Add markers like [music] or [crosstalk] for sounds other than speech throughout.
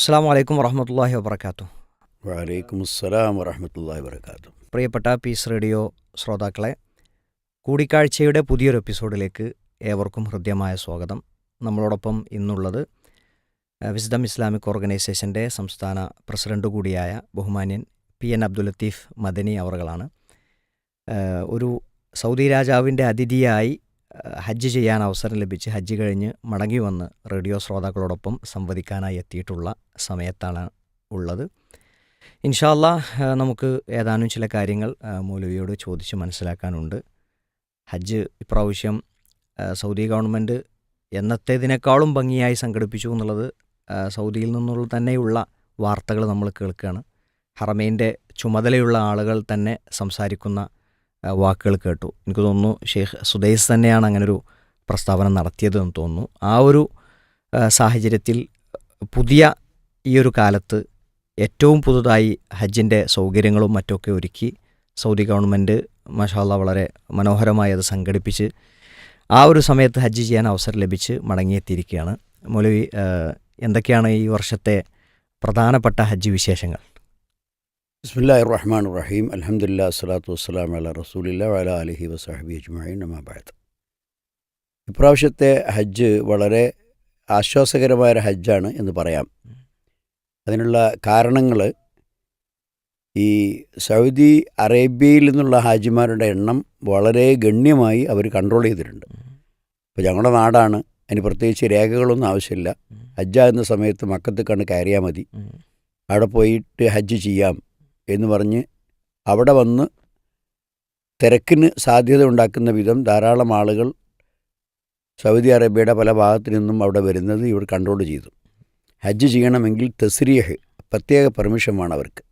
അസ്സാം വലൈക്കും വറഹമത്തല്ലാഹി വബർക്കാത്തു വലൈക്കും അസ്സലാം വറഹമത്തല്ലാഹി വർക്കാത്തു പ്രിയപ്പെട്ട പീസ് റേഡിയോ ശ്രോതാക്കളെ കൂടിക്കാഴ്ചയുടെ പുതിയൊരു എപ്പിസോഡിലേക്ക് ഏവർക്കും ഹൃദ്യമായ സ്വാഗതം. നമ്മളോടൊപ്പം ഇന്നുള്ളത് വിസ്ഡം ഇസ്ലാമിക് ഓർഗനൈസേഷന്റെ സംസ്ഥാന പ്രസിഡന്റ് കൂടിയായ ബഹുമാന്യൻ പി എൻ അബ്ദുൽ ലത്തീഫ് മദനി അവറുകളാണ്. ഒരു സൗദി രാജാവിന്റെ അതിഥിയായി ഹജ്ജ് ചെയ്യാൻ അവസരം ലഭിച്ച് ഹജ്ജ് കഴിഞ്ഞ് മടങ്ങി വന്ന് റേഡിയോ ശ്രോതാക്കളോടൊപ്പം സംവദിക്കാനായി എത്തിയിട്ടുള്ള സമയത്താണ് ഉള്ളത്. ഇൻഷാല്ല നമുക്ക് ഏതാനും ചില കാര്യങ്ങൾ മൗലവിയോട് ചോദിച്ച് മനസ്സിലാക്കാനുണ്ട്. ഹജ്ജ് ഇപ്രാവശ്യം സൗദി ഗവൺമെന്റ് എന്നത്തേതിനേക്കാളും ഭംഗിയായി സംഘടിപ്പിച്ചു എന്നുള്ളത് സൗദിയിൽ നിന്നുള്ള തന്നെയുള്ള വാർത്തകൾ നമ്മൾ കേൾക്കുകയാണ്. ഹറമേന്റെ ചുമതലയുള്ള ആളുകൾ തന്നെ സംസാരിക്കുന്ന വാക്കുകൾ കേട്ടു. എനിക്ക് തോന്നുന്നു ഷെയ്ഖ് സുദൈസ് തന്നെയാണ് അങ്ങനൊരു പ്രസ്താവന നടത്തിയതെന്ന് തോന്നുന്നു. ആ ഒരു സാഹചര്യത്തിൽ പുതിയ ഈ ഒരു കാലത്ത് ഏറ്റവും പുതുതായി ഹജ്ജിന്റെ സൗകര്യങ്ങളും മറ്റൊക്കെ ഒരുക്കി സൗദി ഗവൺമെന്റ് മഷാല്ല വളരെ മനോഹരമായി അത് സംഘടിപ്പിച്ച് ആ ഒരു സമയത്ത് ഹജ്ജ് ചെയ്യാൻ അവസരം ലഭിച്ച് മടങ്ങിയെത്തിയിരിക്കുകയാണ്. മൗലവി എന്തൊക്കെയാണ് ഈ വർഷത്തെ പ്രധാനപ്പെട്ട ഹജ്ജ് വിശേഷങ്ങൾ? ബിസ്മില്ലാഹി റഹ്മാൻ റഹീം അലഹമുല്ലാ സ്വലാത്തു വസ്സലാം അല റസൂലില്ല വല അലഹി വസാഹബി അജ്മീൻ നമാബായത് ഇപ്രാവശ്യത്തെ ഹജ്ജ് വളരെ ആശ്വാസകരമായ ഒരു ഹജ്ജാണ് എന്ന് പറയാം. അതിനുള്ള കാരണങ്ങൾ ഈ സൗദി അറേബ്യയിൽ നിന്നുള്ള ഹാജിമാരുടെ എണ്ണം വളരെ ഗണ്യമായി അവർ കൺട്രോൾ ചെയ്തിട്ടുണ്ട്. ഇപ്പോൾ ഞങ്ങളുടെ നാടാണ് അതിന് പ്രത്യേകിച്ച് രേഖകളൊന്നും ആവശ്യമില്ല. ഹജ്ജാകുന്ന സമയത്ത് മക്കത്ത് കണ്ട് കയറിയാൽ മതി. അവിടെ പോയിട്ട് ഹജ്ജ് ചെയ്യാം. എന്ന് പറഞ്ഞ് അവിടെ വന്ന് തിരക്കിന് സാധ്യത ഉണ്ടാക്കുന്ന വിധം ധാരാളം ആളുകൾ സൗദി അറേബ്യയുടെ പല ഭാഗത്തു നിന്നും അവിടെ വരുന്നത് ഇവർ കൺട്രോൾ ചെയ്തു. ഹജ്ജ് ചെയ്യണമെങ്കിൽ തെസ്രിയഹ് പ്രത്യേക പെർമിഷൻ വേണം അവർക്ക്.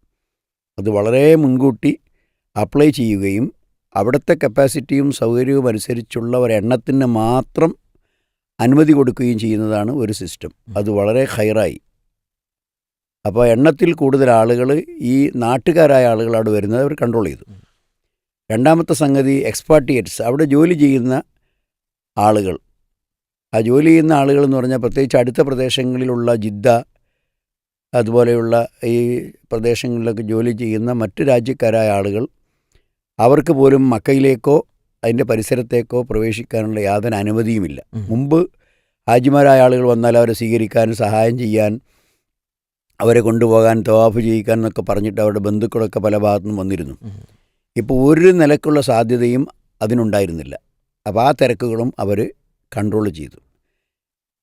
അത് വളരെ മുൻകൂട്ടി അപ്ലൈ ചെയ്യുകയും അവിടുത്തെ കപ്പാസിറ്റിയും സൗകര്യവും അനുസരിച്ചുള്ള ഒരെണ്ണത്തിന് മാത്രം അനുമതി കൊടുക്കുകയും ചെയ്യുന്നതാണ് ഒരു സിസ്റ്റം അത് വളരെ ഹൈറായി. അപ്പോൾ എണ്ണത്തിൽ കൂടുതൽ ആളുകൾ ഈ നാട്ടുകാരായ ആളുകളാണ് വരുന്നത് അവർ കൺട്രോൾ ചെയ്തു. രണ്ടാമത്തെ സംഗതി എക്സ്പാർട്ടിയേറ്റ്സ് അവിടെ ജോലി ചെയ്യുന്ന ആളുകൾ. ആ ജോലി ചെയ്യുന്ന ആളുകൾ എന്ന് പറഞ്ഞാൽ പ്രത്യേകിച്ച് അടുത്ത പ്രദേശങ്ങളിലുള്ള ജിദ്ദ അതുപോലെയുള്ള ഈ പ്രദേശങ്ങളിലൊക്കെ ജോലി ചെയ്യുന്ന മറ്റു രാജ്യക്കാരായ ആളുകൾ അവർക്ക് പോലും മക്കയിലേക്കോ അതിന്റെ പരിസരത്തേക്കോ പ്രവേശിക്കാനുള്ള യാതൊരു അനുമതിയുമില്ല. മുമ്പ് ഹാജിമാരായ ആളുകൾ വന്നാൽ അവരെ സ്വീകരിക്കാനും സഹായം ചെയ്യാൻ അവരെ കൊണ്ടുപോകാൻ തവാഫ് ചെയ്യിക്കാൻ എന്നൊക്കെ പറഞ്ഞിട്ട് അവരുടെ ബന്ധുക്കളൊക്കെ പല ഭാഗത്തുനിന്നും വന്നിരുന്നു. ഇപ്പോൾ ഒരു നിലക്കുള്ള സാധ്യതയും അതിനുണ്ടായിരുന്നില്ല അപ്പോൾ ആ തിരക്കുകളും അവർ കൺട്രോൾ ചെയ്തു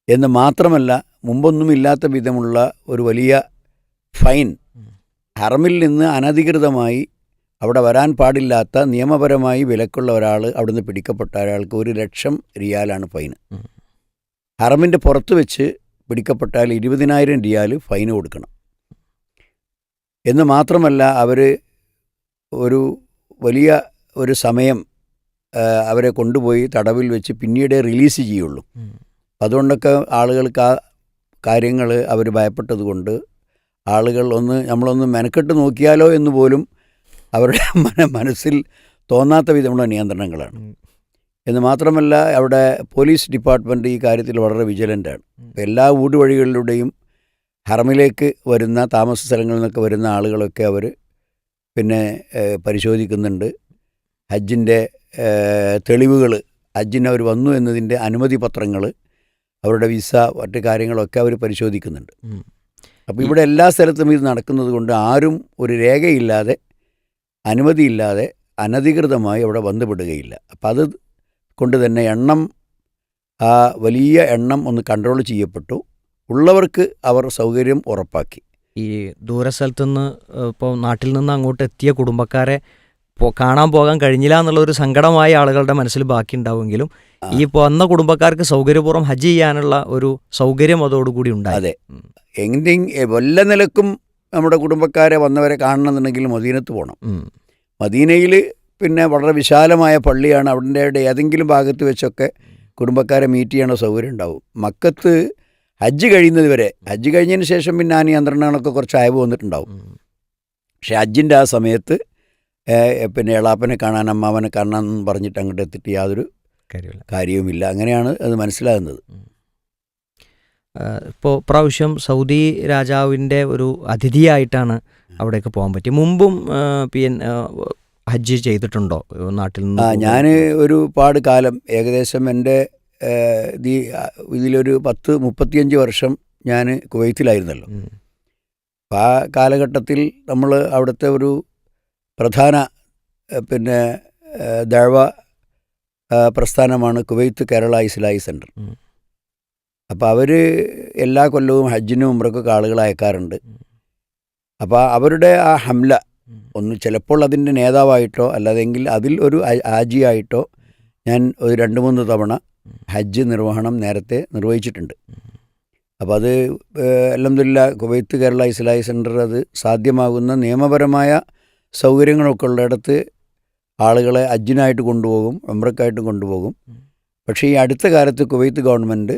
എന്ന് മാത്രമല്ല മുമ്പൊന്നും ഇല്ലാത്ത വിധമുള്ള ഒരു വലിയ ഫൈൻ. ഹറമിൽ നിന്ന് അനധികൃതമായി അവിടെ വരാൻ പാടില്ലാത്ത നിയമപരമായി വിലക്കുള്ള ഒരാൾ അവിടുന്ന് പിടിക്കപ്പെട്ട ഒരാൾക്ക് ഒരു ലക്ഷം റിയാലാണ് ഉം. ഹറമിന്റെ പുറത്ത് വെച്ച് പിടിക്കപ്പെട്ടാൽ ഇരുപതിനായിരം റിയാൽ ഫൈൻ കൊടുക്കണം എന്ന് മാത്രമല്ല അവർ ഒരു വലിയ ഒരു സമയം അവരെ കൊണ്ടുപോയി തടവിൽ വെച്ച് പിന്നീടേ റിലീസ് ചെയ്യുള്ളൂ. അതുകൊണ്ടൊക്കെ ആളുകൾക്ക് ആ കാര്യങ്ങൾ അവർ ഭയപ്പെട്ടതുകൊണ്ട് ആളുകൾ ഒന്ന് നമ്മളൊന്ന് മെനക്കെട്ട് നോക്കിയാലോ എന്ന് പോലും അവരുടെ [laughs] മനസ്സിൽ തോന്നാത്ത വിധമുള്ള നിയന്ത്രണങ്ങളാണ്. എന്ന് മാത്രമല്ല അവിടെ പോലീസ് ഡിപ്പാർട്ട്മെന്റ് ഈ കാര്യത്തിൽ വളരെ വിജിലന്റാണ്. എല്ലാ ഊടുവഴികളിലൂടെയും ഹറമിലേക്ക് വരുന്ന താമസ സ്ഥലങ്ങളിൽ നിന്നൊക്കെ വരുന്ന ആളുകളൊക്കെ അവർ പിന്നെ പരിശോധിക്കുന്നുണ്ട് ഹജ്ജിന്റെ തെളിവുകൾ ഹജ്ജിന് അവർ വന്നു എന്നതിന്റെ അനുമതി പത്രങ്ങൾ അവരുടെ വിസ മറ്റു കാര്യങ്ങളൊക്കെ അവർ പരിശോധിക്കുന്നുണ്ട്. അപ്പോൾ ഇവിടെ എല്ലാ സ്ഥലത്തും ഇത് നടക്കുന്നത് കൊണ്ട് ആരും ഒരു രേഖയില്ലാതെ അനുമതിയില്ലാതെ അനധികൃതമായി അവിടെ ബന്ധപ്പെടുകയില്ല അപ്പോൾ അത് കൊണ്ട് തന്നെ എണ്ണം ആ വലിയ എണ്ണം ഒന്ന് കൺട്രോൾ ചെയ്യപ്പെട്ടു. ഉള്ളവർക്ക് അവർ സൗകര്യം ഉറപ്പാക്കി. ഈ ദൂരസ്ഥലത്തുനിന്ന് ഇപ്പോൾ നാട്ടിൽ നിന്ന് അങ്ങോട്ട് എത്തിയ കുടുംബക്കാരെ കാണാൻ പോകാൻ കഴിഞ്ഞില്ല എന്നുള്ള ഒരു സങ്കടമായ ആളുകളുടെ മനസ്സിൽ ബാക്കി ഉണ്ടാവുമെങ്കിലും ആ. ഈ വന്ന കുടുംബക്കാർക്ക് സൗകര്യപൂർവം ഹജ്ജ് ചെയ്യാനുള്ള ഒരു സൗകര്യം അതോടുകൂടി ഉണ്ടായി. അതെ. എങ്ങനെയും എങ്ങനെ വല്ല നിലക്കും നമ്മുടെ കുടുംബക്കാരെ വന്നവരെ കാണണമെന്നുണ്ടെങ്കിൽ മദീനത്ത് പോകണം മദീനയിൽ പിന്നെ വളരെ വിശാലമായ പള്ളിയാണ്. അവിടെ ഏതെങ്കിലും ഭാഗത്ത് വെച്ചൊക്കെ കുടുംബക്കാരെ മീറ്റ് ചെയ്യണ സൗകര്യം ഉണ്ടാവും. മക്കത്ത് ഹജ്ജ് കഴിയുന്നത് വരെ ഹജ്ജ് കഴിഞ്ഞതിന് ശേഷം പിന്നെ ആ നിയന്ത്രണങ്ങളൊക്കെ കുറച്ച് അയവ് വന്നിട്ടുണ്ടാവും. പക്ഷേ ഹജ്ജിന്റെ ആ സമയത്ത് പിന്നെ എളാപ്പനെ കാണാൻ അമ്മാവനെ കാണാൻ എന്ന് പറഞ്ഞിട്ട് അങ്ങോട്ട് എത്തിയിട്ട് യാതൊരു കാര്യവുമില്ല. അങ്ങനെയാണ് അത് മനസ്സിലാകുന്നത്. ഇപ്പോൾ പ്രാവശ്യം സൗദി രാജാവിന്റെ ഒരു അതിഥിയായിട്ടാണ് അവിടേക്ക് പോകാൻ പറ്റി. മുമ്പും പി എൻ ഹജ്ജ് ചെയ്തിട്ടുണ്ടോ? നാട്ടിൽ നിന്ന് ഞാൻ ഒരുപാട് കാലം ഏകദേശം എന്റെ ഇതിലൊരു പത്ത് മുപ്പത്തിയഞ്ച് വർഷം ഞാൻ കുവൈത്തിലായിരുന്നല്ലോ. അപ്പം ആ കാലഘട്ടത്തിൽ നമ്മൾ അവിടുത്തെ ഒരു പ്രധാന പിന്നെ ദഴവ പ്രസ്ഥാനമാണ് കുവൈത്ത് കേരള ഇസ്ലായി സെന്റർ അപ്പോൾ അവർ എല്ലാ കൊല്ലവും ഹജ്ജിനും ഉമ്രക്കൊക്കെ ആളുകൾ അയക്കാറുണ്ട്. അപ്പോൾ അവരുടെ ആ ഹംല. ഒന്ന് ചിലപ്പോൾ അതിന്റെ നേതാവായിട്ടോ അല്ലാതെങ്കിൽ അതിൽ ഒരു ആജിയായിട്ടോ ഞാൻ ഒരു രണ്ട് മൂന്ന് തവണ ഹജ്ജ് നിർവഹണം നേരത്തെ നിർവഹിച്ചിട്ടുണ്ട്. അപ്പോൾ അത് അലഹമില്ല കുവൈത്ത് കേരള ഇസ്ലായി സെന്റർ അത് സാധ്യമാകുന്ന നിയമപരമായ സൗകര്യങ്ങളൊക്കെ ഉള്ളിടത്ത് ആളുകളെ ഹജ്ജിനായിട്ട് കൊണ്ടുപോകും ഉമ്രക്കായിട്ട് കൊണ്ടുപോകും. പക്ഷേ ഈ അടുത്ത കാലത്ത് കുവൈത്ത് ഗവൺമെന്റ്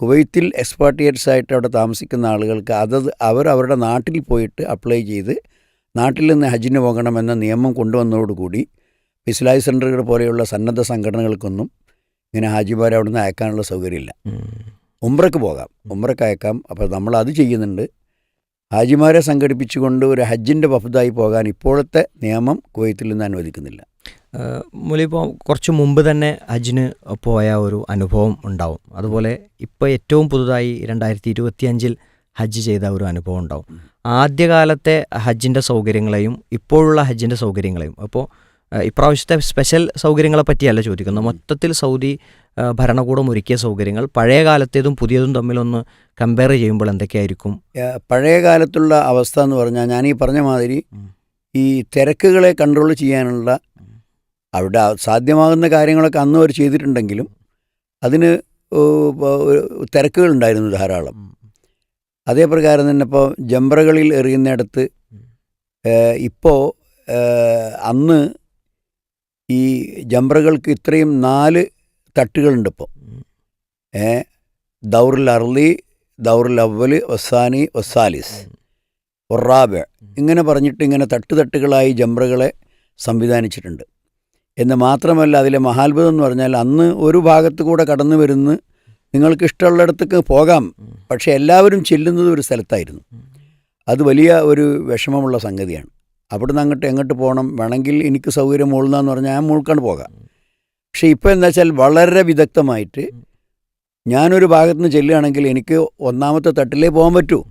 കുവൈത്തിൽ എക്സ്പാർട്ടിയേറ്റ്സ് ആയിട്ട് അവിടെ താമസിക്കുന്ന ആളുകൾക്ക് അതത് അവർ അവരുടെ നാട്ടിൽ പോയിട്ട് അപ്ലൈ ചെയ്ത് നാട്ടിൽ നിന്ന് ഹജ്ജിന് പോകണമെന്ന നിയമം കൊണ്ടുവന്നതോടുകൂടി ഇസ്ലായി സെന്ററുകൾ പോലെയുള്ള സന്നദ്ധ സംഘടനകൾക്കൊന്നും ഇങ്ങനെ ഹാജിമാരെ അവിടെ നിന്ന് അയക്കാനുള്ള സൗകര്യമില്ല. ഉംറക്ക് ഉമ്രക്ക് പോകാം. ഉമ്രക്ക് അയക്കാം. അപ്പോൾ നമ്മൾ അത് ചെയ്യുന്നുണ്ട്. ഹാജിമാരെ സംഘടിപ്പിച്ചുകൊണ്ട് ഒരു ഹജ്ജിന്റെ വഫദായി പോകാൻ ഇപ്പോഴത്തെ നിയമം കുവൈത്തിൽ നിന്ന് അനുവദിക്കുന്നില്ല. മുലിപ്പോൾ കുറച്ച് മുമ്പ് തന്നെ ഹജ്ജിന് പോയ ഒരു അനുഭവം ഉണ്ടാവും. അതുപോലെ ഇപ്പോൾ ഏറ്റവും പുതുതായി രണ്ടായിരത്തി ഇരുപത്തിയഞ്ചിൽ ഹജ്ജ് ചെയ്ത ഒരു അനുഭവം ഉണ്ടാവും. ആദ്യകാലത്തെ ഹജ്ജിന്റെ സൗകര്യങ്ങളെയും ഇപ്പോഴുള്ള ഹജ്ജിന്റെ സൗകര്യങ്ങളെയും അപ്പോൾ ഇപ്രാവശ്യത്തെ സ്പെഷ്യൽ സൗകര്യങ്ങളെ പറ്റിയല്ല ചോദിക്കുന്നത്. മൊത്തത്തിൽ സൗദി ഭരണകൂടം ഒരുക്കിയ സൗകര്യങ്ങൾ പഴയ കാലത്തേതും പുതിയതും തമ്മിലൊന്ന് കമ്പയർ ചെയ്യുമ്പോൾ എന്തൊക്കെയായിരിക്കും? പഴയ കാലത്തുള്ള അവസ്ഥ എന്ന് പറഞ്ഞാൽ ഞാൻ ഈ പറഞ്ഞ മാതിരി ഈ തിരക്കുകളെ കൺട്രോൾ ചെയ്യാനുള്ള അവിടെ സാധ്യമാകുന്ന കാര്യങ്ങളൊക്കെ അന്ന് അവർ ചെയ്തിട്ടുണ്ടെങ്കിലും അതിന് തിരക്കുകൾ ഉണ്ടായിരുന്നു തിരക്കുകളുണ്ടായിരുന്നു ധാരാളം അതേ പ്രകാരം തന്നെ ഇപ്പോൾ ജംബ്രകളിൽ എറിയുന്നിടത്ത് ഇപ്പോൾ അന്ന് ഈ ജംബ്രകൾക്ക് ഇത്രയും നാല് തട്ടുകളുണ്ട് ഇപ്പോൾ ഏ ദൗറുൽ അർലി ദൗറുൽ അവൽ വസാനി വസാലിസ് ഒറാബ് ഇങ്ങനെ പറഞ്ഞിട്ട് ഇങ്ങനെ തട്ടുതട്ടുകളായി ജംബ്രകളെ സംവിധാനിച്ചിട്ടുണ്ട്. എന്ന് മാത്രമല്ല അതിലെ മഹാത്ഭുതം എന്ന് പറഞ്ഞാൽ അന്ന് ഒരു ഭാഗത്തു കൂടെ കടന്നു വരുന്ന് നിങ്ങൾക്ക് ഇഷ്ടമുള്ളിടത്തേക്ക് പോകാം. പക്ഷേ എല്ലാവരും ചെല്ലുന്നത് ഒരു സ്ഥലത്തായിരുന്നു. അത് വലിയ ഒരു വിഷമമുള്ള സംഗതിയാണ്. അവിടുന്ന് അങ്ങോട്ട് എങ്ങോട്ട് പോകണം? വേണമെങ്കിൽ എനിക്ക് സൗകര്യം മൂളുന്നതെന്ന് പറഞ്ഞാൽ ഞാൻ മുൾക്കാണ്ട് പോകാം. പക്ഷേ ഇപ്പോൾ എന്താ വെച്ചാൽ വളരെ വിദഗ്ധമായിട്ട് ഞാനൊരു ഭാഗത്ത് നിന്ന് ചെല്ലുകയാണെങ്കിൽ എനിക്ക് ഒന്നാമത്തെ തട്ടിലേ പോകാൻ പറ്റൂ.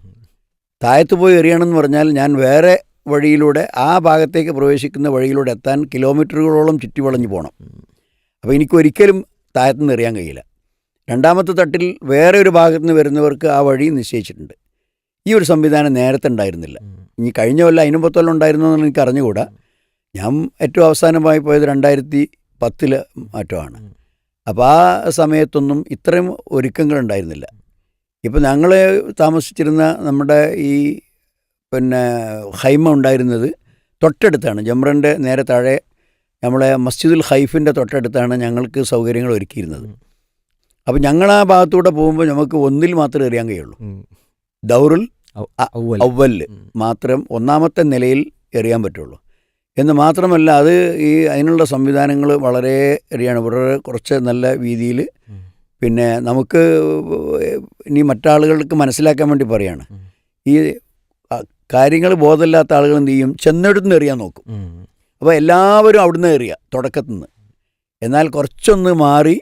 താഴത്ത് പോയി എറിയണമെന്ന് പറഞ്ഞാൽ ഞാൻ വേറെ വഴിയിലൂടെ ആ ഭാഗത്തേക്ക് പ്രവേശിക്കുന്ന വഴിയിലൂടെ എത്താൻ കിലോമീറ്ററുകളോളം ചുറ്റി വളഞ്ഞു പോകണം അപ്പോൾ എനിക്കൊരിക്കലും താഴത്തുനിന്ന് എറിയാൻ കഴിയില്ല. രണ്ടാമത്തെ തട്ടിൽ വേറെ ഒരു ഭാഗത്ത് നിന്ന് വരുന്നവർക്ക് ആ വഴി നിശ്ചയിച്ചിട്ടുണ്ട്. ഈ ഒരു സംവിധാനം നേരത്തെ ഉണ്ടായിരുന്നില്ല. ഇനി കഴിഞ്ഞ കൊല്ലം അതിനുമ്പത്തോളം ഉണ്ടായിരുന്നു എന്ന് എനിക്ക് അറിഞ്ഞുകൂടാ. ഞാൻ ഏറ്റവും അവസാനമായി പോയത് രണ്ടായിരത്തി പത്തിൽ മറ്റോ ആണ് അപ്പോൾ ആ സമയത്തൊന്നും ഇത്രയും ഒരുക്കങ്ങൾ ഉണ്ടായിരുന്നില്ല. ഇപ്പം ഞങ്ങൾ താമസിച്ചിരുന്ന നമ്മുടെ ഈ പിന്നെ ഹൈമ ഉണ്ടായിരുന്നത് തൊട്ടടുത്താണ്. ജംറന്റെ നേരെ താഴെ നമ്മളെ മസ്ജിദുൽ ഹൈഫിന്റെ തൊട്ടടുത്താണ് ഞങ്ങൾക്ക് സൗകര്യങ്ങൾ ഒരുക്കിയിരുന്നത്. അപ്പം ഞങ്ങൾ ആ ഭാഗത്തൂടെ പോകുമ്പോൾ നമുക്ക് ഒന്നിൽ മാത്രമേ എറിയാൻ കഴിയുള്ളൂ. ദൗറുൽ. അവൽ മാത്രം ഒന്നാമത്തെ നിലയിൽ എറിയാൻ പറ്റുള്ളൂ. എന്ന് മാത്രമല്ല അത് ഈ അതിനുള്ള സംവിധാനങ്ങൾ വളരെ എറിയാണ്. വളരെ കുറച്ച് നല്ല രീതിയിൽ പിന്നെ നമുക്ക് ഇനി മറ്റാളുകൾക്ക് മനസ്സിലാക്കാൻ വേണ്ടി പറയാണ്. ഈ കാര്യങ്ങൾ ബോധമില്ലാത്ത ആളുകൾ എന്ത് ചെയ്യും? ചെന്നെടുത്ത് എറിയാൻ നോക്കും. അപ്പോൾ എല്ലാവരും അവിടുന്ന് എറിയുക തുടക്കത്തിൽ നിന്ന് എന്നാൽ കുറച്ചൊന്ന് മാറി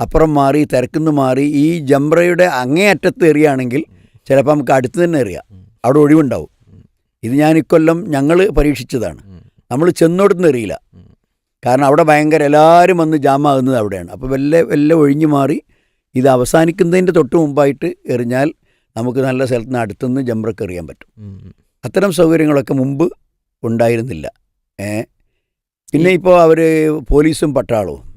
അപ്പുറം മാറി തിരക്കുന്ന് മാറി ഈ ജംബ്രയുടെ അങ്ങേയറ്റത്ത് എറിയുകയാണെങ്കിൽ ചിലപ്പോൾ നമുക്ക് അടുത്ത് തന്നെ എറിയാം. അവിടെ ഒഴിവുണ്ടാവും. ഇത് ഞാൻ ഇക്കൊല്ലം ഞങ്ങൾ പരീക്ഷിച്ചതാണ്. നമ്മൾ ചെന്നോടുന്ന് എറിയില്ല. കാരണം അവിടെ ഭയങ്കര എല്ലാവരും വന്ന് ജാമാകുന്നത് അവിടെയാണ്. അപ്പോൾ വല്ല വല്ല ഒഴിഞ്ഞു മാറി ഇത് അവസാനിക്കുന്നതിന്റെ തൊട്ട് മുമ്പായിട്ട് എറിഞ്ഞാൽ നമുക്ക് നല്ല സ്ഥലത്ത് നിന്ന് അടുത്തുനിന്ന് ജംബ്രക്ക് എറിയാൻ പറ്റും. അത്തരം സൗകര്യങ്ങളൊക്കെ മുമ്പ് ഉണ്ടായിരുന്നില്ല. ഏ? പിന്നെ ഇപ്പോൾ അവർ പോലീസും പട്ടാളവും.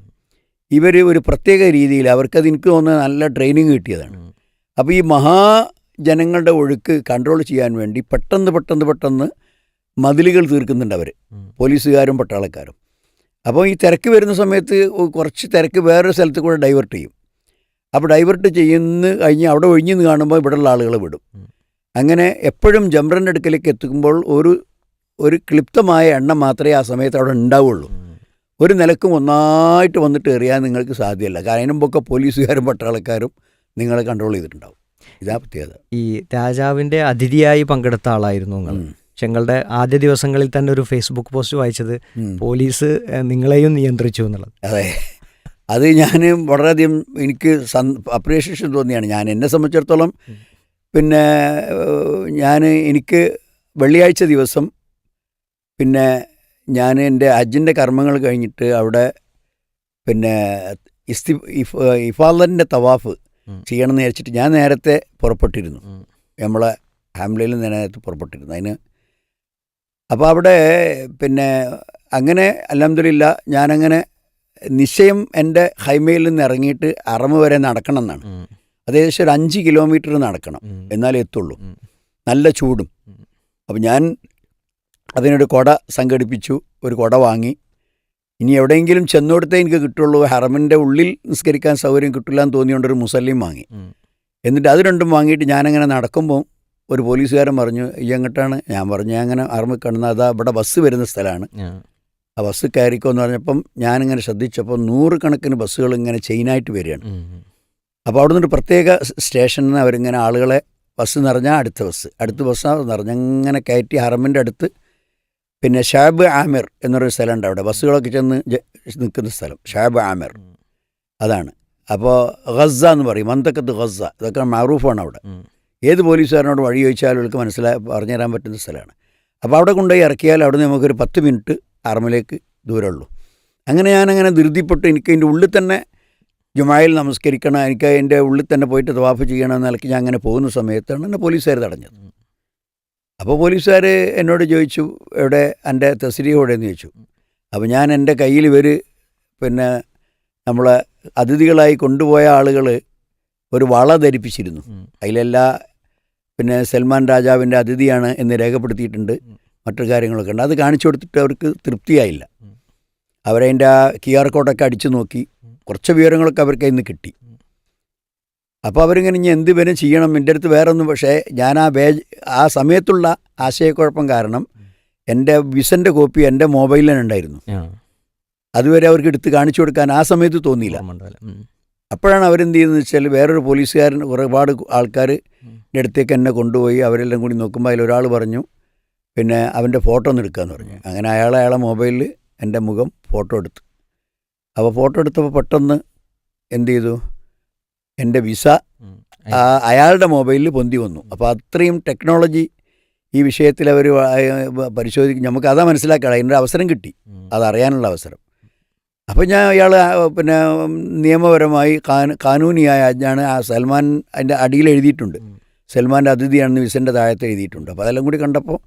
ഇവർ ഒരു പ്രത്യേക രീതിയിൽ അവർക്കത് എനിക്ക് തോന്നുന്നത് നല്ല ട്രെയിനിങ് കിട്ടിയതാണ്. അപ്പോൾ ഈ മഹാ ജനങ്ങളുടെ ഒഴുക്ക് കൺട്രോൾ ചെയ്യാൻ വേണ്ടി പെട്ടെന്ന് പെട്ടെന്ന് പെട്ടെന്ന് മതിലുകൾ തീർക്കുന്നുണ്ട് അവർ പോലീസുകാരും പട്ടാളക്കാരും. അപ്പോൾ ഈ തിരക്ക് വരുന്ന സമയത്ത് കുറച്ച് തിരക്ക് വേറൊരു സ്ഥലത്ത് കൂടെ ഡൈവേർട്ട് ചെയ്യും. അപ്പോൾ ഡൈവേർട്ട് ചെയ്യുന്ന കഴിഞ്ഞ് അവിടെ ഒഴിഞ്ഞെന്ന് കാണുമ്പോൾ ഇവിടെയുള്ള ആളുകൾ വിടും. അങ്ങനെ എപ്പോഴും ജംറന്റെ അടുക്കലേക്ക് എത്തുമ്പോൾ ഒരു ഒരു ക്ലിപ്തമായ എണ്ണം മാത്രമേ ആ സമയത്ത് അവിടെ ഉണ്ടാവുള്ളൂ. ഒരു നിലക്കും ഒന്നായിട്ട് വന്നിട്ട് എറിയാൻ നിങ്ങൾക്ക് സാധ്യമല്ല. കാരണം അതിനുമ്പോൾ മുമ്പൊക്കെ പോലീസുകാരും പട്ടാളക്കാരും നിങ്ങളെ കൺട്രോൾ ചെയ്തിട്ടുണ്ടാവും. ഇതാ പ്രത്യേകത. ഈ രാജാവിന്റെ അതിഥിയായി പങ്കെടുത്ത ആളായിരുന്നു നിങ്ങൾ. ഉം. പക്ഷെ നിങ്ങളുടെ ആദ്യ ദിവസങ്ങളിൽ തന്നെ ഒരു ഫേസ്ബുക്ക് പോസ്റ്റ് വായിച്ചത് പോലീസ് നിങ്ങളെയും നിയന്ത്രിച്ചു എന്നുള്ളത്. അതെ. അത് ഞാൻ വളരെയധികം എനിക്ക് അപ്രീഷിയേഷൻ തോന്നിയാണ്. ഞാൻ എന്നെ സംബന്ധിച്ചിടത്തോളം പിന്നെ ഞാൻ എനിക്ക് വെള്ളിയാഴ്ച ദിവസം പിന്നെ ഞാൻ എന്റെ ഹജ്ജിന്റെ കർമ്മങ്ങൾ കഴിഞ്ഞിട്ട് അവിടെ പിന്നെ ഇസ്തി ഇഫ് ഇഫാദറിന്റെ തവാഫ് ചെയ്യണം ചെയ്യണമെന്ന് വിചാരിച്ചിട്ട് ഞാൻ നേരത്തെ പുറപ്പെട്ടിരുന്നു. നമ്മളെ ഹാംലയിൽ നിന്ന് നേരത്തെ പുറപ്പെട്ടിരുന്നു. അതിന് അപ്പോൾ അവിടെ പിന്നെ അങ്ങനെ അലഹമില്ല ഞാനങ്ങനെ നിശ്ചയം എന്റെ ഹൈമയിൽ നിന്ന് ഇറങ്ങിയിട്ട് അറമ വരെ നടക്കണം എന്നാണ്. അത് ഏകദേശം ഒരു അഞ്ച് കിലോമീറ്റർ നടക്കണം. എന്നാലേ എത്തുള്ളൂ. നല്ല ചൂടും. അപ്പം ഞാൻ അതിനൊരു കൊട സംഘടിപ്പിച്ചു ഒരു കൊട വാങ്ങി. ഇനി എവിടെയെങ്കിലും ചെന്നോടത്തേ എനിക്ക് കിട്ടുള്ളൂ. ഹറമിന്റെ ഉള്ളിൽ നിസ്കരിക്കാൻ സൗകര്യം കിട്ടില്ല എന്ന് തോന്നിയോണ്ട് ഒരു മുസല്ലിം വാങ്ങി. എന്നിട്ട് അത് രണ്ടും വാങ്ങിയിട്ട് ഞാനങ്ങനെ നടക്കുമ്പോൾ ഒരു പോലീസുകാരൻ പറഞ്ഞു ഈ എങ്ങോട്ടാണ്? ഞാൻ പറഞ്ഞു ഞാൻ അങ്ങനെ അറമ കിടന്ന അതാ ഇവിടെ ബസ് വരുന്ന സ്ഥലമാണ് ആ. ബസ് കയറിക്കോ എന്ന് പറഞ്ഞപ്പം ഞാനിങ്ങനെ ശ്രദ്ധിച്ചപ്പോൾ നൂറുകണക്കിന് ബസ്സുകൾ ഇങ്ങനെ ചെയിനായിട്ട് വരികയാണ്. അപ്പോൾ അവിടെ നിന്നൊരു പ്രത്യേക സ്റ്റേഷനിൽ നിന്ന് അവരിങ്ങനെ ആളുകളെ ബസ് നിറഞ്ഞാൽ അടുത്ത ബസ്. അടുത്ത ബസ് നിറഞ്ഞങ്ങനെ കയറ്റി ഹറമിന്റെ അടുത്ത് പിന്നെ ഷാബ് ആമിർ എന്നൊരു സ്ഥലമുണ്ട് അവിടെ. ബസ്സുകളൊക്കെ ചെന്ന് നിൽക്കുന്ന സ്ഥലം. ഷാബ് ആമിർ. അതാണ്. അപ്പോൾ ഗസ എന്ന് പറയും. മന്തക്കത്ത് ഗസ ഇതൊക്കെ മാറൂഫാണ് അവിടെ. ഏത് പോലീസുകാരനോട് വഴി ചോദിച്ചാലും അവർക്ക് മനസ്സിലാ പറഞ്ഞു തരാൻ പറ്റുന്ന സ്ഥലമാണ്. അപ്പോൾ അവിടെ കൊണ്ടുപോയി ഇറക്കിയാൽ അവിടെ നിന്ന് നമുക്കൊരു പത്ത് മിനിറ്റ് ആർമിലേക്ക് ദൂരമുള്ളൂ. അങ്ങനെ ഞാനങ്ങനെ ധൃതിപ്പെട്ട്. എനിക്ക് അതിന്റെ ഉള്ളിൽ തന്നെ ജുമായിൽ നമസ്കരിക്കണം. എനിക്ക് അതിന്റെ ഉള്ളിൽ തന്നെ പോയിട്ട് തവാഫ് ചെയ്യണം എന്ന നിലയ്ക്ക് ഞാൻ അങ്ങനെ പോകുന്ന സമയത്താണ് എന്നെ പോലീസുകാർ തടഞ്ഞത്. അപ്പോൾ പോലീസുകാർ എന്നോട് ചോദിച്ചു എവിടെ എന്റെ തസ്രീ എവിടെയെന്ന് ചോദിച്ചു അപ്പോൾ ഞാൻ എന്റെ കയ്യിൽ ഇവർ പിന്നെ നമ്മളെ അതിഥികളായി കൊണ്ടുപോയ ആളുകൾ ഒരു വള ധരിപ്പിച്ചിരുന്നു. അതിലെല്ലാ പിന്നെ സൽമാൻ രാജാവിന്റെ അതിഥിയാണ് എന്ന് രേഖപ്പെടുത്തിയിട്ടുണ്ട്. മറ്റു കാര്യങ്ങളൊക്കെ ഉണ്ട് അത് കാണിച്ചു കൊടുത്തിട്ട് അവർക്ക് തൃപ്തിയായില്ല. അവരതിന്റെ ആ ക്യു ആർ കോഡൊക്കെ അടിച്ചു നോക്കി കുറച്ച് വിവരങ്ങളൊക്കെ അവർക്ക് ഇന്ന് കിട്ടി. അപ്പോൾ അവരിങ്ങനെ ഇനി എന്ത് വരും ചെയ്യണം? എന്റെ അടുത്ത് വേറെ ഒന്നും പക്ഷേ ഞാൻ ആ വേജ് ആ സമയത്തുള്ള ആശയക്കുഴപ്പം കാരണം എന്റെ വിസന്റെ കോപ്പി എന്റെ മൊബൈലിൽ തന്നെ ഉണ്ടായിരുന്നു. അതുവരെ അവർക്ക് എടുത്ത് കാണിച്ചു കൊടുക്കാൻ ആ സമയത്ത് തോന്നിയില്ല. അപ്പോഴാണ് അവരെന്ത് ചെയ്യുന്നത് വെച്ചാൽ വേറൊരു പോലീസുകാരൻ ഒരുപാട് ആൾക്കാർ എന്റെ അടുത്തേക്ക് എന്നെ കൊണ്ടുപോയി അവരെല്ലാം കൂടി നോക്കുമ്പോൾ ഒരാൾ പറഞ്ഞു പിന്നെ അവന്റെ ഫോട്ടോ ഒന്ന് എടുക്കാമെന്ന് പറഞ്ഞു. അങ്ങനെ അയാൾ അയാളെ മൊബൈലിൽ എന്റെ മുഖം ഫോട്ടോ എടുത്തു. അപ്പോൾ ഫോട്ടോ എടുത്തപ്പോൾ പെട്ടെന്ന് എന്ത് ചെയ്തു? എന്റെ വിസ അയാളുടെ മൊബൈലിൽ പൊന്തി വന്നു. അപ്പോൾ അത്രയും ടെക്നോളജി ഈ വിഷയത്തിൽ അവർ പരിശോധിക്കും നമുക്ക് അതാ മനസ്സിലാക്കണം അതിന്റെ അവസരം കിട്ടി. അതറിയാനുള്ള അവസരം. അപ്പോൾ ഞാൻ ഇയാൾ പിന്നെ നിയമപരമായി കാനൂ കാനൂനിയായ ഞാൻ ആ സൽമാൻ അതിന്റെ അടിയിൽ എഴുതിയിട്ടുണ്ട്. സൽമാന്റെ അതിഥിയാണെന്ന് വിസന്റെ താഴത്ത് എഴുതിയിട്ടുണ്ട്. അപ്പോൾ അതെല്ലാം കൂടി കണ്ടപ്പോൾ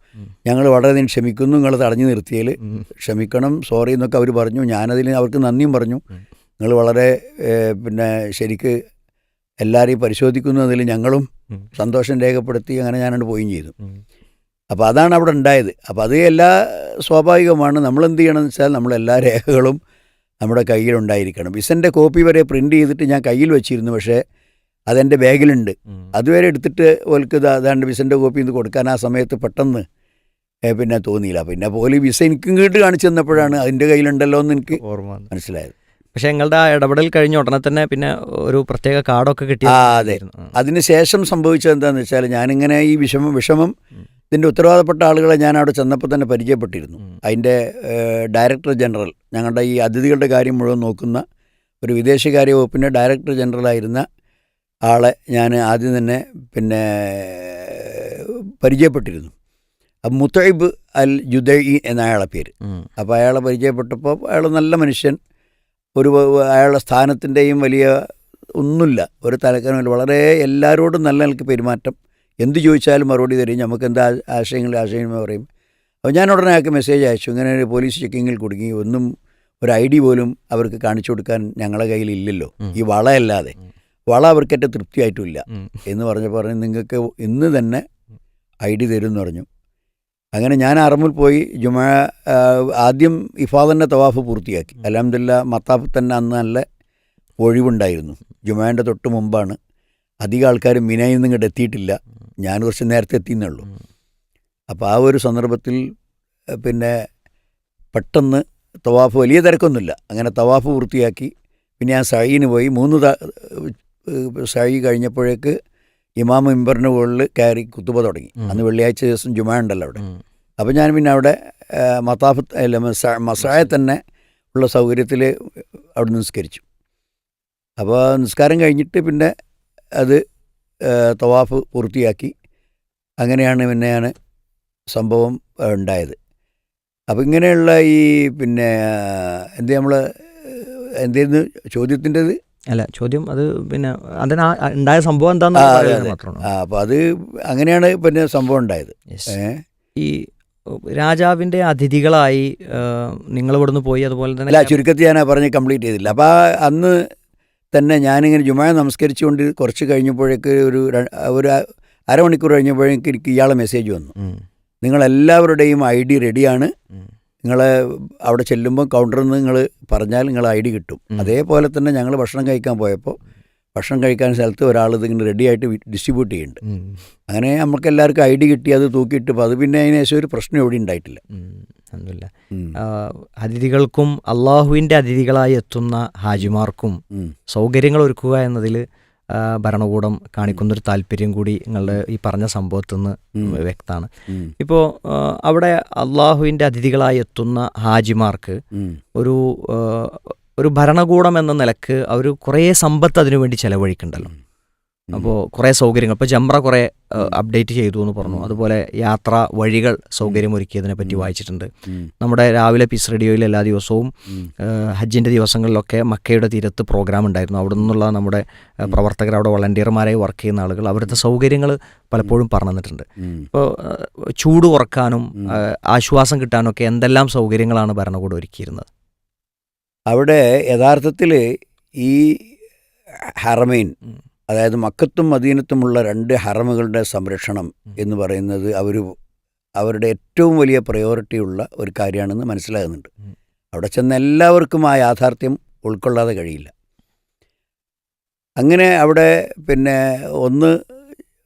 ഞങ്ങൾ വളരെയധികം ക്ഷമിക്കുന്നു. നിങ്ങൾ തടഞ്ഞു നിർത്തിയാൽ ക്ഷമിക്കണം. സോറി എന്നൊക്കെ അവർ പറഞ്ഞു. ഞാനതിൽ അവർക്ക് നന്ദിയും പറഞ്ഞു. നിങ്ങൾ വളരെ പിന്നെ ശരിക്ക് എല്ലാവരെയും പരിശോധിക്കുന്നതിൽ ഞങ്ങളും. സന്തോഷം രേഖപ്പെടുത്തി അങ്ങനെ ഞാനത് പോവുകയും ചെയ്തു. അപ്പോൾ അതാണ് അവിടെ ഉണ്ടായത്. അപ്പോൾ അത് എല്ലാ സ്വാഭാവികമാണ്. നമ്മൾ എന്ത് ചെയ്യണമെന്ന് വെച്ചാൽ നമ്മൾ എല്ലാ രേഖകളും നമ്മുടെ കയ്യിലുണ്ടായിരിക്കണം വിസന്റെ കോപ്പി വരെ പ്രിന്റ് ചെയ്തിട്ട് ഞാൻ കയ്യിൽ വെച്ചിരുന്നു. പക്ഷേ അതെന്റെ ബാഗിലുണ്ട്. അതുവരെ എടുത്തിട്ട് ഓൽക്ക് അതാണ്ട് വിസന്റെ കോപ്പി ഇത് കൊടുക്കാൻ ആ സമയത്ത് പെട്ടെന്ന് പിന്നെ തോന്നിയില്ല. പിന്നെ പോലീസ് വിസ എനിക്കും കേട്ട് കാണിച്ചു തന്നപ്പോഴാണ് അതിന്റെ കയ്യിലുണ്ടല്ലോ എന്ന് എനിക്ക്. മനസ്സിലായത്. പക്ഷെ ഞങ്ങളുടെ ആ ഇടപെടൽ കഴിഞ്ഞ ഉടനെ തന്നെ പിന്നെ ഒരു പ്രത്യേക കാർഡൊക്കെ കിട്ടി അതെ. അതിനുശേഷം സംഭവിച്ചത് എന്താണെന്ന് വെച്ചാൽ ഞാനിങ്ങനെ ഈ വിഷമം വിഷമം. ഇതിന്റെ ഉത്തരവാദപ്പെട്ട ആളുകളെ ഞാൻ അവിടെ ചെന്നപ്പോൾ തന്നെ പരിചയപ്പെട്ടിരുന്നു. അതിന്റെ ഡയറക്ടർ ജനറൽ ഞങ്ങളുടെ ഈ അതിഥികളുടെ കാര്യം മുഴുവൻ നോക്കുന്ന ഒരു വിദേശകാര്യ വകുപ്പിന്റെ ഡയറക്ടർ ജനറലായിരുന്ന ആളെ ഞാൻ ആദ്യം തന്നെ പിന്നെ പരിചയപ്പെട്ടിരുന്നു അപ്പം മുത്തൈബ് അൽ ജുദൈ എന്ന അയാളെ പേര് അപ്പോൾ അയാളെ പരിചയപ്പെട്ടപ്പോൾ അയാൾ നല്ല മനുഷ്യൻ ഒരു അയാളുടെ സ്ഥാനത്തിന്റെയും വലിയ ഒന്നുമില്ല. ഒരു തലക്കനമില്ല വളരെ എല്ലാവരോടും നല്ല നിലയ്ക്ക് പെരുമാറ്റം. എന്ത് ചോദിച്ചാലും മറുപടി തരും. നമുക്ക് എന്താ ആശയങ്ങൾ ആശയങ്ങൾ പറയും. അപ്പോൾ ഞാൻ ഉടനെ അയാൾക്ക് മെസ്സേജ് അയച്ചു. ഇങ്ങനെ ഒരു പോലീസ് ചെക്കിങ്ങിൽ കുടുങ്ങി. ഒന്നും ഒരു ഐ ഡി പോലും അവർക്ക് കാണിച്ചു കൊടുക്കാൻ ഞങ്ങളെ കയ്യിൽ ഇല്ലല്ലോ. ഈ വളയല്ലാതെ. വള അവർക്കേറ്റ തൃപ്തിയായിട്ടുമില്ല എന്ന് പറഞ്ഞപ്പോൾ പറഞ്ഞു നിങ്ങൾക്ക് ഇന്ന് തന്നെ ഐ ഡി തരും എന്ന് പറഞ്ഞു. അങ്ങനെ ഞാൻ അറമിൽ പോയി ജുമാ ആദ്യം ഇഫാദന്റെ തവാഫ് പൂർത്തിയാക്കി. അലഹമില്ല മത്താഫ് തന്നെ അന്ന് നല്ല ഒഴിവുണ്ടായിരുന്നു. ജുമാന്റെ തൊട്ട് മുമ്പാണ്. അധികം ആൾക്കാർ മിനയിൽ നിന്ന് ഇങ്ങോട്ട് എത്തിയിട്ടില്ല. ഞാൻ കുറച്ച് നേരത്തെ എത്തിയെന്നുള്ളൂ. അപ്പോൾ ആ ഒരു സന്ദർഭത്തിൽ പിന്നെ പെട്ടെന്ന് തവാഫ് വലിയ തിരക്കൊന്നുമില്ല. അങ്ങനെ തവാഫ് പൂർത്തിയാക്കി. പിന്നെ ഞാൻ സഴീന് പോയി. മൂന്ന് ഏഹ്, കഴിഞ്ഞപ്പോഴേക്ക് ഇമാം മെമ്പറിന്റെ മുകളിൽ കയറി കുത്തുബ തുടങ്ങി. അന്ന് വെള്ളിയാഴ്ച ദിവസം ജുമാ ഉണ്ടല്ലോ അവിടെ. അപ്പോൾ ഞാൻ പിന്നെ അവിടെ ആ, മത്താഫ് അല്ല മസായ തന്നെ ഉള്ള സൗകര്യത്തിൽ അവിടെ നിസ്കരിച്ചു. അപ്പോൾ നിസ്കാരം കഴിഞ്ഞിട്ട് പിന്നെ അത് തവാഫ് പൂർത്തിയാക്കി. അങ്ങനെയാണ് പിന്നെയാണ് സംഭവം ഉണ്ടായത്. അപ്പോൾ ഇങ്ങനെയുള്ള ഈ പിന്നെ എന്ത് നമ്മൾ എന്തേന്ന് ചോദ്യത്തിന്റെത്? അല്ല ചോദ്യം അത് പിന്നെ അതിന് ഉണ്ടായ സംഭവം എന്താണെന്ന്. മാത്രമാണ് അപ്പോൾ അത് അങ്ങനെയാണ് പിന്നെ സംഭവം ഉണ്ടായത്. ഈ രാജാവിന്റെ അതിഥികളായി നിങ്ങൾ ഇവിടുന്ന് പോയി അതുപോലെ അല്ല തന്നെ ചുരുക്കത്തിൽ ഞാൻ പറഞ്ഞ് കംപ്ലീറ്റ് ചെയ്തില്ല. അപ്പോൾ അന്ന് തന്നെ ഞാനിങ്ങനെ ജുമായ നമസ്കരിച്ചുകൊണ്ട് കുറച്ച് കഴിഞ്ഞപ്പോഴേക്ക് ഒരു ഒരു അരമണിക്കൂർ കഴിഞ്ഞപ്പോഴേക്ക് എനിക്ക് ഇയാളെ മെസ്സേജ് വന്നു. നിങ്ങളെല്ലാവരുടെയും ഐ ഡി റെഡിയാണ്. ഉം, നിങ്ങൾ അവിടെ ചെല്ലുമ്പോൾ കൗണ്ടറിൽ നിന്ന് നിങ്ങൾ പറഞ്ഞാൽ നിങ്ങൾ ഐ ഡി കിട്ടും. അതേപോലെ തന്നെ ഞങ്ങൾ ഭക്ഷണം കഴിക്കാൻ പോയപ്പോൾ ഭക്ഷണം കഴിക്കാൻ സ്ഥലത്ത് ഒരാൾ ഇതിങ്ങനെ റെഡിയായിട്ട് ഡിസ്ട്രിബ്യൂട്ട് ചെയ്യുന്നുണ്ട്. അങ്ങനെ നമുക്ക് എല്ലാവർക്കും ഐ ഡി കിട്ടി അത് തൂക്കിയിട്ട് അത് പിന്നെ അതിന് ശേഷം ഒരു പ്രശ്നം എവിടെ ഉണ്ടായിട്ടില്ല. അൽഹംദുലില്ലാ. അതിഥികൾക്കും അള്ളാഹുവിന്റെ അതിഥികളായി എത്തുന്ന ഹാജിമാർക്കും സൗകര്യങ്ങൾ ഒരുക്കുക എന്നതിൽ ഭരണകൂടം കാണിക്കുന്ന ഒരു താല്പര്യം കൂടി നിങ്ങളുടെ ഈ പറഞ്ഞ സംഭവത്തിൽ നിന്ന്. വ്യക്തമാണ് ഇപ്പോൾ അവിടെ അള്ളാഹുവിന്റെ അതിഥികളായി എത്തുന്ന ഹാജിമാർക്ക് ഒരു ഒരു ഭരണകൂടം എന്ന നിലയ്ക്ക് അവർ കുറേ സമ്പത്ത് അതിനുവേണ്ടി ചെലവഴിക്കുന്നുണ്ടല്ലോ ഉം. അപ്പോൾ കുറേ സൗകര്യങ്ങൾ. ഇപ്പോൾ ജംറ കുറേ അപ്ഡേറ്റ് ചെയ്തു എന്ന് പറഞ്ഞു അതുപോലെ യാത്ര വഴികൾ സൗകര്യമൊരുക്കിയതിനെ പറ്റി വായിച്ചിട്ടുണ്ട്. നമ്മുടെ രാവിലെ പീസ് റേഡിയോയിൽ എല്ലാ ദിവസവും. ഹജ്ജിന്റെ ദിവസങ്ങളിലൊക്കെ മക്കയുടെ തീരത്ത് പ്രോഗ്രാം ഉണ്ടായിരുന്നു. അവിടെ നിന്നുള്ള നമ്മുടെ പ്രവർത്തകർ അവിടെ വളണ്ടിയർമാരായി വർക്ക് ചെയ്യുന്ന ആളുകൾ അവരുടെ സൗകര്യങ്ങൾ പലപ്പോഴും പറഞ്ഞു തന്നിട്ടുണ്ട്. ഇപ്പോൾ ചൂട് കുറക്കാനും ആശ്വാസം കിട്ടാനും ആശ്വാസം കിട്ടാനൊക്കെ എന്തെല്ലാം സൗകര്യങ്ങളാണ് ഭരണകൂടം ഒരുക്കിയിരുന്നത്? അവിടെ യഥാർത്ഥത്തിൽ ഈ ഹറമൈൻ. അതായത് മക്കത്തും മദീനത്തുമുള്ള രണ്ട് ഹറമുകളുടെ സംരക്ഷണം എന്ന് പറയുന്നത് അവർ അവരുടെ ഏറ്റവും വലിയ പ്രയോറിറ്റി ഉള്ള ഒരു കാര്യമാണെന്ന് മനസ്സിലാകുന്നുണ്ട്. അവിടെ ചെന്ന എല്ലാവർക്കും ആ യാഥാർത്ഥ്യം ഉൾക്കൊള്ളാതെ കഴിയില്ല. അങ്ങനെ അവിടെ പിന്നെ ഒന്ന്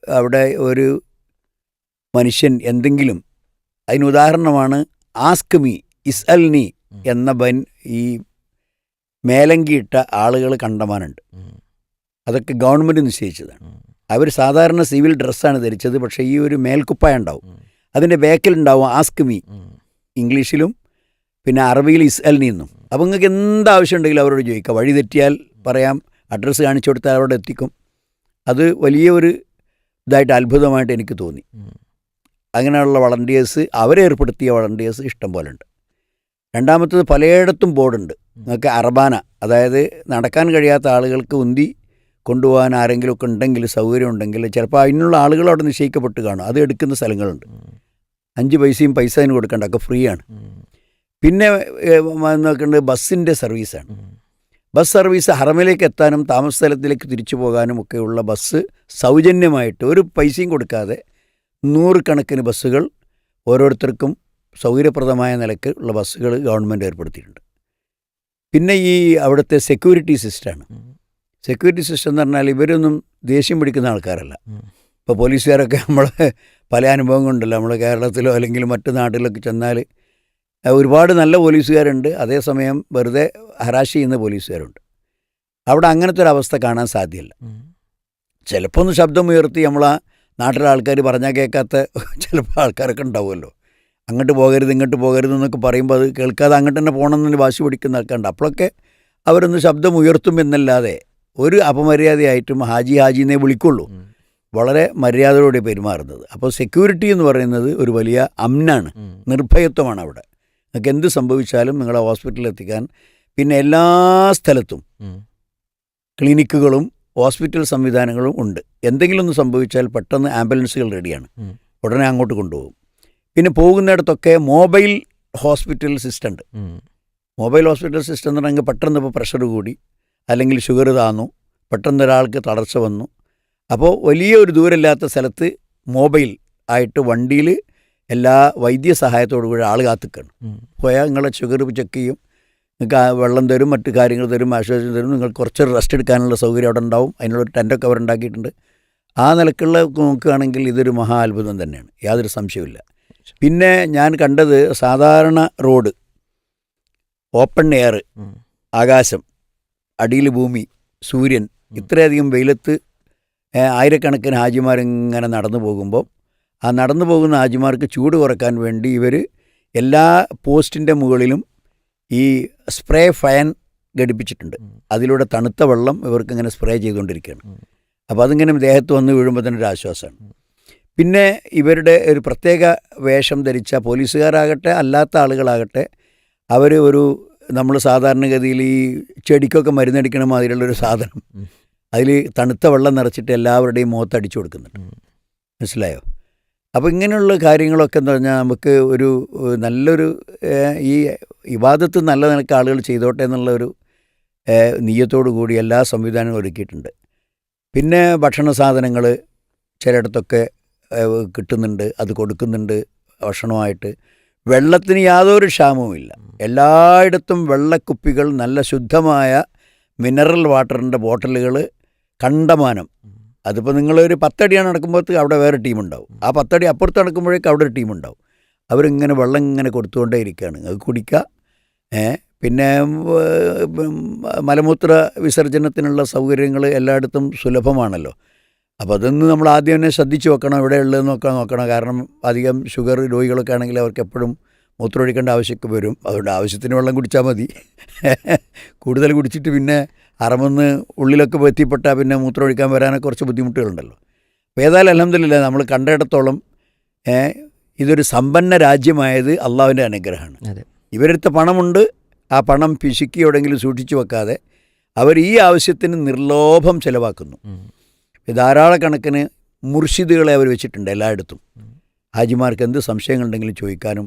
അവിടെ ഒരു മനുഷ്യൻ എന്തെങ്കിലും അതിന് ഉദാഹരണമാണ് ആസ്ക് മീ ഇസ് അൽ നീ എന്ന ബൻ ഈ മേലങ്കിയിട്ട ആളുകൾ കണ്ടമാനുണ്ട്. അതൊക്കെ ഗവൺമെന്റ് നിശ്ചയിച്ചതാണ്. അവർ സാധാരണ സിവിൽ ഡ്രസ്സാണ് ധരിച്ചത് പക്ഷേ ഈ ഒരു മേൽക്കുപ്പായ ഉണ്ടാവും. അതിന്റെ ബാക്കിലുണ്ടാവും ആസ്ക് മീ. ഇംഗ്ലീഷിലും പിന്നെ അറബിയിൽ ഇസ്അലിൽ നിന്നും. അപ്പോൾ നിങ്ങൾക്ക് എന്താവശ്യമുണ്ടെങ്കിലും അവരോട് ചോദിക്കാം. വഴി തെറ്റിയാൽ പറയാം അഡ്രസ്സ് കാണിച്ചു കൊടുത്താൽ അവിടെ എത്തിക്കും. അത് വലിയൊരു ഇതായിട്ട് അത്ഭുതമായിട്ട് എനിക്ക് തോന്നി. അങ്ങനെയുള്ള വളണ്ടിയേഴ്സ് അവരെ ഏർപ്പെടുത്തിയ വളണ്ടിയേഴ്സ് ഇഷ്ടം പോലെ ഉണ്ട്. രണ്ടാമത്തത് പലയിടത്തും ബോർഡുണ്ട്. നിങ്ങൾക്ക് അറബാന അതായത് നടക്കാൻ കഴിയാത്ത ആളുകൾക്ക് ഉന്തി കൊണ്ടുപോകാൻ ആരെങ്കിലുമൊക്കെ ഉണ്ടെങ്കിൽ സൗകര്യം ഉണ്ടെങ്കിൽ ചിലപ്പോൾ അതിനുള്ള ആളുകൾ അവിടെ നിശ്ചയിക്കപ്പെട്ട് കാണും. അത് എടുക്കുന്ന സ്ഥലങ്ങളുണ്ട്. അഞ്ച് പൈസയും പൈസ അതിന് കൊടുക്കേണ്ട. ഒക്കെ ഫ്രീ ആണ്. പിന്നെ നോക്കേണ്ടത് ബസ്സിന്റെ സർവീസാണ്. ബസ് സർവീസ് ഹറമിലേക്ക് എത്താനും താമസ സ്ഥലത്തിലേക്ക് തിരിച്ചു പോകാനും ഒക്കെയുള്ള ബസ് സൗജന്യമായിട്ട് ഒരു പൈസയും കൊടുക്കാതെ നൂറുകണക്കിന് ബസ്സുകൾ ഓരോരുത്തർക്കും സൗകര്യപ്രദമായ നിലയ്ക്ക് ഉള്ള ബസ്സുകൾ ഗവൺമെന്റ് ഏർപ്പെടുത്തിയിട്ടുണ്ട്. പിന്നെ ഈ അവിടുത്തെ സെക്യൂരിറ്റി സിസ്റ്റമാണ്. സെക്യൂരിറ്റി സിസ്റ്റം എന്ന് പറഞ്ഞാൽ ഇവരൊന്നും ദേഷ്യം പിടിക്കുന്ന ആൾക്കാരല്ല. ഇപ്പോൾ പോലീസുകാരൊക്കെ നമ്മൾ പല അനുഭവങ്ങളുണ്ടല്ലോ. നമ്മൾ കേരളത്തിലോ അല്ലെങ്കിൽ മറ്റു നാട്ടിലൊക്കെ ചെന്നാൽ ഒരുപാട് നല്ല പോലീസുകാരുണ്ട്. അതേസമയം വെറുതെ ഹരാശ് ചെയ്യുന്ന പോലീസുകാരുണ്ട്. അവിടെ അങ്ങനത്തെ ഒരു അവസ്ഥ കാണാൻ സാധ്യമല്ല. ചിലപ്പോൾ ഒന്ന് ശബ്ദമുയർത്തി നമ്മൾ നമ്മളാ നാട്ടിലെ ആൾക്കാർ പറഞ്ഞാൽ കേൾക്കാത്ത ചിലപ്പോൾ ആൾക്കാരൊക്കെ ഉണ്ടാവുമല്ലോ. അങ്ങോട്ട് പോകരുത് ഇങ്ങോട്ട് പോകരുത് എന്നൊക്കെ പറയുമ്പോൾ അത് കേൾക്കാതെ അങ്ങോട്ട് തന്നെ പോകണം പോകണമെന്ന് വാശി പിടിക്കുന്ന ആൾക്കാരുണ്ട്. അപ്പോഴൊക്കെ അവരൊന്ന് ശബ്ദം ഉയർത്തും എന്നല്ലാതെ ഒരു അപമര്യാദയായിട്ടും ഹാജി ഹാജി എന്നേ വിളിക്കുള്ളൂ. വളരെ മര്യാദയോടെ പെരുമാറുന്നത്. അപ്പോൾ സെക്യൂരിറ്റി എന്ന് പറയുന്നത് ഒരു വലിയ അമ്നാണ് നിർഭയത്വമാണ് അവിടെ. നിങ്ങൾക്ക് എന്ത് സംഭവിച്ചാലും നിങ്ങളെ ഹോസ്പിറ്റലിൽ എത്തിക്കാൻ പിന്നെ എല്ലാ സ്ഥലത്തും ക്ലിനിക്കുകളും ഹോസ്പിറ്റൽ സംവിധാനങ്ങളും ഉണ്ട്. എന്തെങ്കിലും ഒന്ന് സംഭവിച്ചാൽ പെട്ടെന്ന് ആംബുലൻസുകൾ റെഡിയാണ് ഉടനെ അങ്ങോട്ട് കൊണ്ടുപോകും. പിന്നെ പോകുന്നിടത്തൊക്കെ മൊബൈൽ ഹോസ്പിറ്റൽ സിസ്റ്റം ഉണ്ട്. മൊബൈൽ ഹോസ്പിറ്റൽ സിസ്റ്റം എന്ന് പറഞ്ഞാൽ പെട്ടെന്ന് ഇപ്പോൾ പ്രഷർ കൂടി. അല്ലെങ്കിൽ ഷുഗർ താന്നു പെട്ടെന്ന് ഒരാൾക്ക് തളർച്ച വന്നു. അപ്പോൾ വലിയ ഒരു ദൂരമില്ലാത്ത സ്ഥലത്ത് മൊബൈൽ ആയിട്ട് വണ്ടിയിൽ എല്ലാ വൈദ്യ വൈദ്യസഹായത്തോടു കൂടി ആൾ കാത്തിക്കണം. പോയാൽ നിങ്ങളെ ഷുഗർ ചെക്ക് ചെയ്യും. നിങ്ങൾക്ക് വെള്ളം തരും മറ്റു കാര്യങ്ങൾ തരും ആശ്വാസം തരും. നിങ്ങൾ കുറച്ച് റെസ്റ്റ് എടുക്കാനുള്ള സൗകര്യം അവിടെ ഉണ്ടാവും. അതിനുള്ളൊരു ടെന്റൊക്കെ അവർ ഉണ്ടാക്കിയിട്ടുണ്ട്. ആ നിലക്കുള്ള നോക്കുകയാണെങ്കിൽ ഇതൊരു മഹാ അത്ഭുതം തന്നെയാണ്. യാതൊരു സംശയമില്ല പിന്നെ ഞാൻ കണ്ടത് സാധാരണ റോഡ് ഓപ്പൺ എയർ ആകാശം. അടിയിൽ ഭൂമി സൂര്യൻ ഇത്രയധികം വെയിലത്ത് ആയിരക്കണക്കിന് ഹാജിമാരിങ്ങനെ നടന്നു പോകുമ്പോൾ ആ നടന്നു പോകുന്ന ഹാജിമാർക്ക് ചൂട് കുറയ്ക്കാൻ വേണ്ടി ഇവർ എല്ലാ പോസ്റ്റിന്റെ മുകളിലും ഈ സ്പ്രേ ഫയൻ ഘടിപ്പിച്ചിട്ടുണ്ട്. അതിലൂടെ തണുത്ത വെള്ളം ഇവർക്ക് ഇങ്ങനെ സ്പ്രേ ചെയ്തുകൊണ്ടിരിക്കുകയാണ്. അപ്പോൾ അതിങ്ങനെ ദേഹത്ത് വന്ന് വീഴുമ്പോൾ തന്നെ ഒരു ആശ്വാസമാണ് പിന്നെ ഇവരുടെ ഒരു പ്രത്യേക വേഷം ധരിച്ച പോലീസുകാരാകട്ടെ അല്ലാത്ത ആളുകളാകട്ടെ അവർ ഒരു നമ്മൾ സാധാരണഗതിയിൽ ഈ ചെടിക്കൊക്കെ മരുന്നടിക്കണ മാതിരിയുള്ളൊരു സാധനം. അതിൽ തണുത്ത വെള്ളം നിറച്ചിട്ട് എല്ലാവരുടെയും മുഖത്ത് അടിച്ചു കൊടുക്കുന്നുണ്ട്. മനസ്സിലായോ? അപ്പോൾ ഇങ്ങനെയുള്ള കാര്യങ്ങളൊക്കെ എന്ന് പറഞ്ഞാൽ നമുക്ക് ഒരു നല്ലൊരു ഈ വിവാദത്ത് നല്ല നിലയ്ക്ക് ആളുകൾ ചെയ്തോട്ടെ എന്നുള്ള ഒരു നീയത്തോടു കൂടി എല്ലാ സംവിധാനങ്ങളും ഒരുക്കിയിട്ടുണ്ട്. പിന്നെ ഭക്ഷണ സാധനങ്ങൾ ചിലയിടത്തൊക്കെ കിട്ടുന്നുണ്ട് അത് കൊടുക്കുന്നുണ്ട് ഭക്ഷണമായിട്ട്. വെള്ളത്തിന് യാതൊരു ക്ഷാമവുമില്ല. എല്ലായിടത്തും വെള്ളക്കുപ്പികൾ നല്ല ശുദ്ധമായ മിനറൽ വാട്ടറിന്റെ ബോട്ടിലുകൾ കണ്ടമാനം. അതിപ്പോൾ നിങ്ങളൊരു പത്തടിയാണ് നടക്കുമ്പോഴത്തേക്ക് അവിടെ വേറെ ടീമുണ്ടാവും. ആ പത്തടി അപ്പുറത്ത് നടക്കുമ്പോഴേക്കും അവിടെ ഒരു ടീമുണ്ടാവും. അവരിങ്ങനെ വെള്ളം ഇങ്ങനെ കൊടുത്തുകൊണ്ടേ ഇരിക്കുകയാണ്. അത് കുടിക്കുക പിന്നെ മലമൂത്ര വിസർജനത്തിനുള്ള സൗകര്യങ്ങൾ എല്ലായിടത്തും സുലഭമാണല്ലോ. അപ്പോൾ അതൊന്ന് നമ്മൾ ആദ്യം തന്നെ ശ്രദ്ധിച്ച് വെക്കണം. എവിടെയുള്ളതെന്ന് നോക്കാൻ നോക്കണം. കാരണം അധികം ഷുഗർ രോഗികളൊക്കെ ആണെങ്കിൽ അവർക്ക് എപ്പോഴും മൂത്രമൊഴിക്കേണ്ട ആവശ്യമൊക്കെ വരും. അതുകൊണ്ട് ആവശ്യത്തിന് വെള്ളം കുടിച്ചാൽ മതി. കൂടുതൽ കുടിച്ചിട്ട് പിന്നെ അറമെന്ന് ഉള്ളിലൊക്കെ എത്തിപ്പെട്ടാൽ പിന്നെ മൂത്രമൊഴിക്കാൻ വരാനൊക്കെ കുറച്ച് ബുദ്ധിമുട്ടുകളുണ്ടല്ലോ. അപ്പോൾ ഏതായാലും അലഹമില്ല നമ്മൾ കണ്ടിടത്തോളം ഇതൊരു സമ്പന്ന രാജ്യമായത് അള്ളാഹുവിന്റെ അനുഗ്രഹമാണ്. ഇവരെടുത്ത പണമുണ്ട്. ആ പണം പിശുക്കി എവിടെയെങ്കിലും സൂക്ഷിച്ചു വെക്കാതെ അവർ ഈ ആവശ്യത്തിന് നിർലോഭം ചിലവാക്കുന്നു. ധാരാളക്കണക്കിന് മുർഷിദുകളെ അവർ വെച്ചിട്ടുണ്ട് എല്ലായിടത്തും. ഹാജിമാർക്ക് എന്ത് സംശയങ്ങളുണ്ടെങ്കിലും ചോദിക്കാനും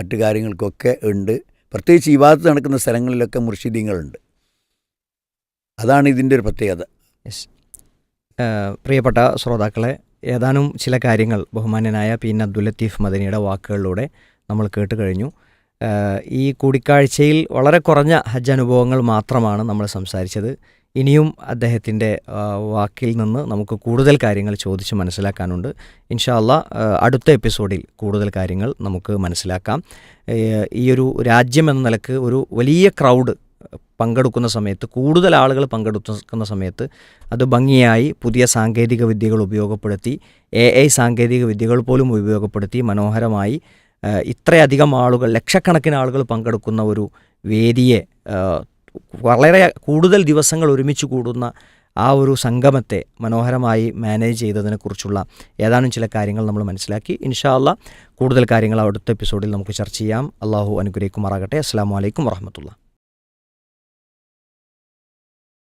മറ്റു കാര്യങ്ങൾക്കൊക്കെ ഉണ്ട്. പ്രത്യേകിച്ച് ഭാഗത്ത് നടക്കുന്ന സ്ഥലങ്ങളിലൊക്കെ മുർഷിദീങ്ങളുണ്ട്. അതാണ് ഇതിന്റെ ഒരു പ്രത്യേകത. പ്രിയപ്പെട്ട ശ്രോതാക്കളെ ഏതാനും ചില കാര്യങ്ങൾ ബഹുമാന്യനായ പി എൻ അബ്ദുൽ ലത്തീഫ് മദനിയുടെ വാക്കുകളിലൂടെ നമ്മൾ കേട്ട് കഴിഞ്ഞു. ഈ കൂടിക്കാഴ്ചയിൽ വളരെ കുറഞ്ഞ ഹജ്ജ് അനുഭവങ്ങൾ മാത്രമാണ് നമ്മൾ സംസാരിച്ചത്. ഇനിയും അദ്ദേഹത്തിന്റെ വാക്കിൽ നിന്ന് നമുക്ക് കൂടുതൽ കാര്യങ്ങൾ ചോദിച്ച് മനസ്സിലാക്കാനുണ്ട്. ഇൻഷാല്ല അടുത്ത എപ്പിസോഡിൽ കൂടുതൽ കാര്യങ്ങൾ നമുക്ക് മനസ്സിലാക്കാം. ഈ ഒരു രാജ്യം എന്ന നിലയ്ക്ക് ഒരു വലിയ ക്രൗഡ് പങ്കെടുക്കുന്ന സമയത്ത് കൂടുതൽ ആളുകൾ പങ്കെടുക്കുന്ന സമയത്ത് അത് ഭംഗിയായി പുതിയ സാങ്കേതിക വിദ്യകൾ ഉപയോഗപ്പെടുത്തി എ ഐ സാങ്കേതിക വിദ്യകൾ പോലും ഉപയോഗപ്പെടുത്തി മനോഹരമായി ഇത്രയധികം ആളുകൾ ലക്ഷക്കണക്കിന് ആളുകൾ പങ്കെടുക്കുന്ന ഒരു വേദിയെ വളരെ കൂടുതൽ ദിവസങ്ങൾ ഒരുമിച്ച് കൂടുന്ന ആ ഒരു സംഗമത്തെ മനോഹരമായി മാനേജ് ചെയ്തതിനെക്കുറിച്ചുള്ള ഏതാനും ചില കാര്യങ്ങൾ നമ്മൾ മനസ്സിലാക്കി. ഇൻഷാല്ല കൂടുതൽ കാര്യങ്ങൾ അടുത്ത എപ്പിസോഡിൽ നമുക്ക് ചർച്ച ചെയ്യാം. അള്ളാഹു അനുഗ്രഹിക്കുമാറാകട്ടെ. അസ്സാം വലൈക്കും വറഹമത്തുള്ള